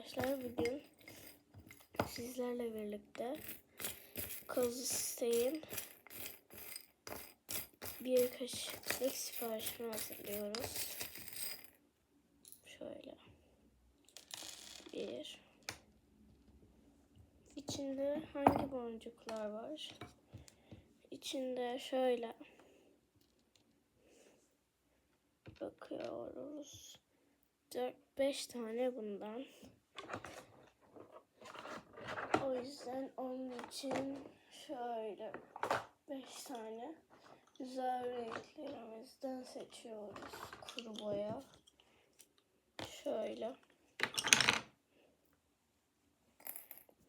arkadaşlar bugün sizlerle birlikte Kozistey'in bir kaşıklık siparişini hazırlıyoruz. Şöyle. Bir. İçinde hangi boncuklar var? İçinde şöyle bakıyoruz. 4-5 tane bundan. O yüzden onun için şöyle 5 tane güzel renklerimizden seçiyoruz. Kuru boya. Şöyle.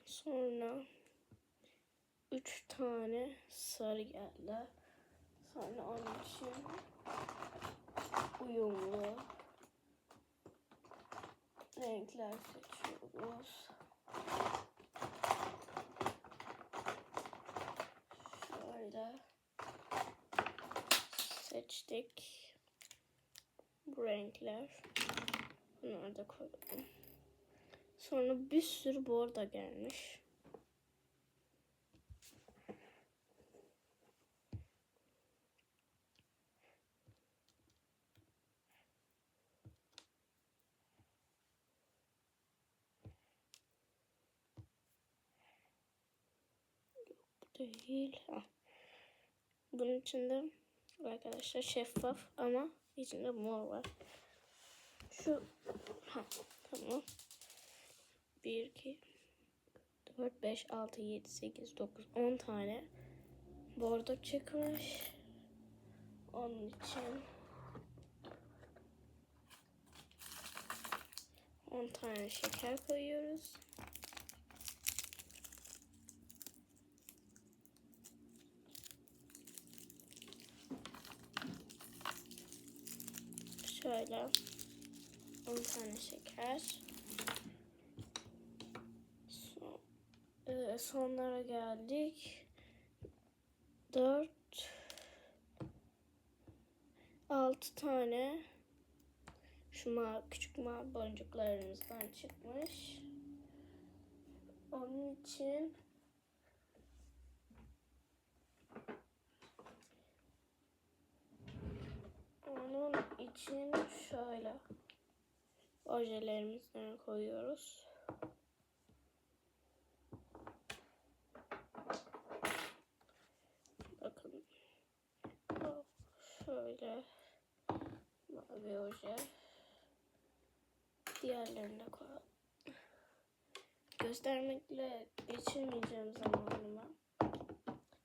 Sonra 3 tane sarı geldi. Sonra onun için uyumlu renkler seçiyoruz. Şöyle seçtik. Bu renkler. Bunları da koydum. Sonra bir sürü borda gelmiş. Değil. Ha. Bunun içinde arkadaşlar şeffaf ama içinde mor var. Şu ha, tamam. 1 2 4 5 6 7 8 9 10 tane bordo çıkmış. Onun için 10 tane şeker koyuyoruz. Şöyle 10 tane şeker. E, sonlara geldik. 4 6 tane şu ma küçük mavi boncuklarımızdan çıkmış. Onun için Onun için şöyle ojelerimizden koyuyoruz. Bakın. Şöyle mavi oje. Diğerlerini de koyalım. Göstermekle geçirmeyeceğim zamanıma.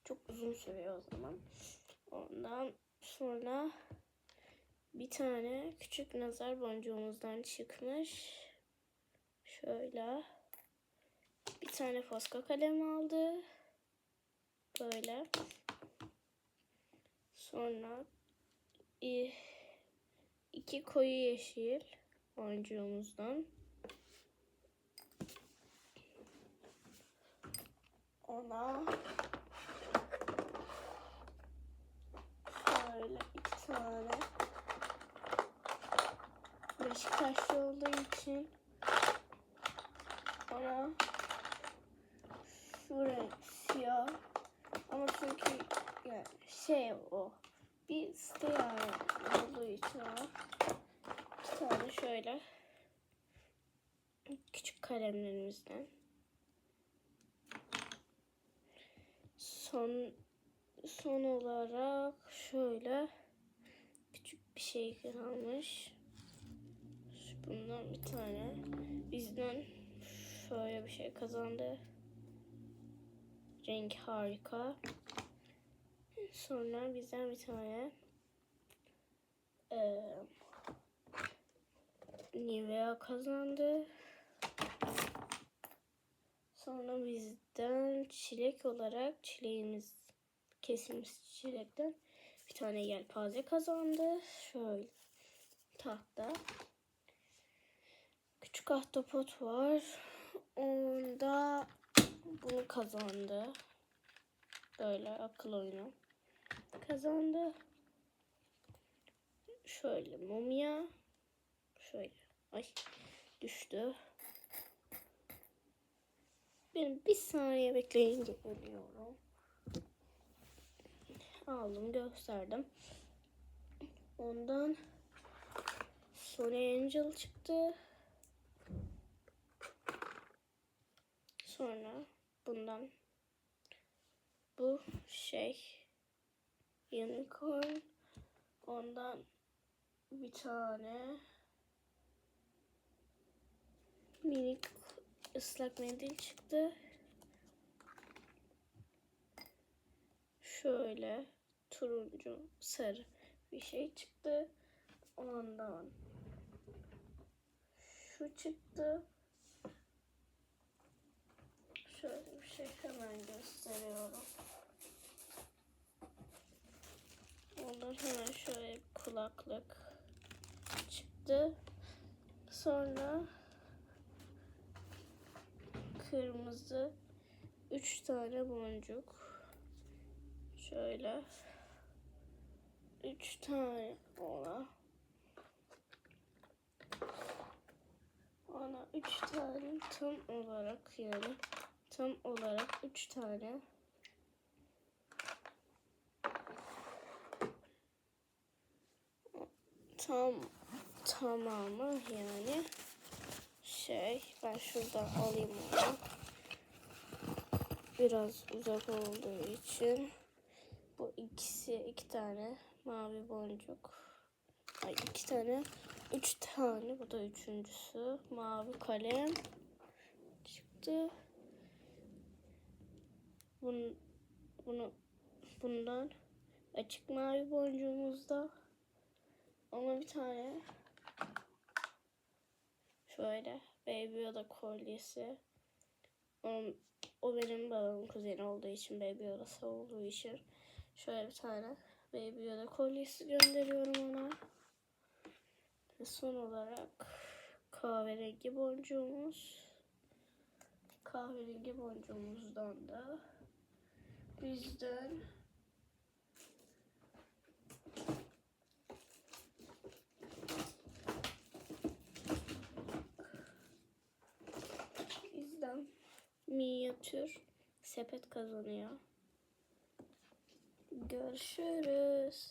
Çok uzun sürüyor o zaman. Ondan sonra bir tane küçük nazar boncuğumuzdan çıkmış. Şöyle. Bir tane foska kalem aldı. Böyle. Sonra iki koyu yeşil boncuğumuzdan. Ona şöyle iki tane Beşiktaşlı olduğu için. Ona şu renk siyah. Ama çünkü yani şey o bir siyah olduğu için ona bir tane şöyle. Küçük kalemlerimizden. Son son olarak şöyle küçük bir şey kalmış. Bundan bir tane. Bizden şöyle bir şey kazandı. Renk harika. Sonra bizden bir tane e, Nivea kazandı. Sonra bizden çilek olarak çileğimiz kesilmiş çilekten bir tane yelpaze kazandı. Şöyle tahta. Küçük ahtapot var. Onda bunu kazandı. Böyle akıl oyunu. Kazandı. Şöyle mumya. Şöyle. Ay düştü. Benim bir saniye bekleyince geliyorum. Aldım gösterdim. Ondan Sony Angel çıktı. Sonra bundan bu şey unicorn ondan bir tane minik ıslak mendil çıktı. Şöyle turuncu sarı bir şey çıktı. Ondan şu çıktı. Şöyle bir şey hemen gösteriyorum. Ondan hemen şöyle kulaklık çıktı. Sonra kırmızı üç tane boncuk. Şöyle üç tane ona. Ona üç tane tam olarak yani tam olarak üç tane. Tam tamamı yani şey ben şuradan alayım onu. Biraz uzak olduğu için. Bu ikisi iki tane mavi boncuk. Ay iki tane üç tane. Bu da üçüncüsü. Mavi kalem çıktı bunu, bunu bundan açık mavi boncuğumuzda ama bir tane şöyle Baby Yoda kolyesi. Onun, o benim babamın kuzeni olduğu için Baby Yoda'sı olduğu için şöyle bir tane Baby Yoda kolyesi gönderiyorum ona. Ve son olarak kahverengi boncuğumuz. Kahverengi boncuğumuzdan da bizden bizden minyatür sepet kazanıyor. Görüşürüz.